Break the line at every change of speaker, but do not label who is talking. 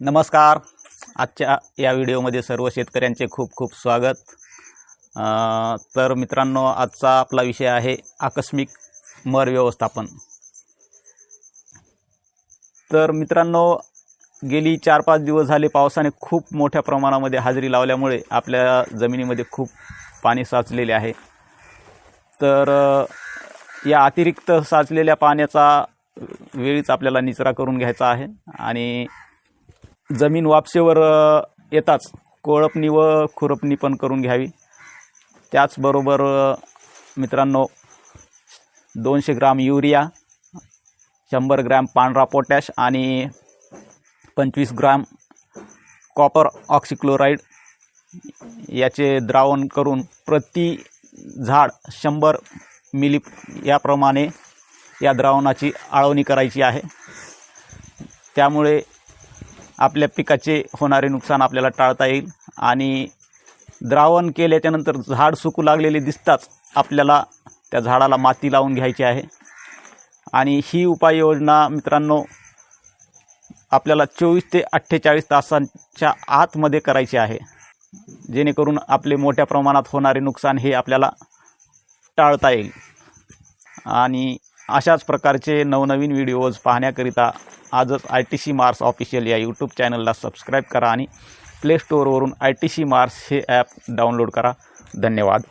नमस्कार. आजच्या या व्हिडिओमध्ये सर्व शेतकऱ्यांचे खूप खूप स्वागत. तर मित्रांनो आजचा आपला विषय आहे आकस्मिक मर व्यवस्थापन. तर मित्रांनो गेली चार पाच दिवस झाले पावसाने खूप मोठ्या प्रमाणामध्ये हजेरी लावल्यामुळे आपल्या जमिनीमध्ये खूप पाणी साचलेले आहे. तर या अतिरिक्त साचलेल्या पाण्याचा वेळीच आपल्याला निचरा करून घ्यायचा आहे आणि जमीन वापसेवर येताच. कोळपणी व खुरपणी पण करून घ्यावी. त्याचबरोबर मित्रांनो दोनशे ग्राम युरिया शंभर ग्रॅम पांढरा पोटॅश आणि पंचवीस ग्राम कॉपर ऑक्सिक्लोराईड याचे द्रावण करून प्रति झाड शंभर मिली याप्रमाणे या द्रावणाची आळवणी करायची आहे. त्यामुळे आपल्या पिकाचे होणारे नुकसान आपल्याला टाळता येईल. आणि द्रावण केल्याच्यानंतर झाड सुकू लागलेले दिसताच आपल्याला त्या झाडाला माती लावून घ्यायची आहे. आणि ही उपाययोजना मित्रांनो आपल्याला चोवीस ते अठ्ठेचाळीस तासांच्या आतमध्ये करायची आहे. जेणेकरून आपले मोठ्या प्रमाणात होणारे नुकसान हे आपल्याला टाळता येईल. आणि अशाच प्रकारचे नवनवीन व्हिडिओज पाहण्याकरिता आजच I T C Mars official या यूट्यूब चॅनलला सबस्क्राईब करा आणि प्ले स्टोअरवरून आय टी सी मार्स हे ॲप डाउनलोड करा. धन्यवाद.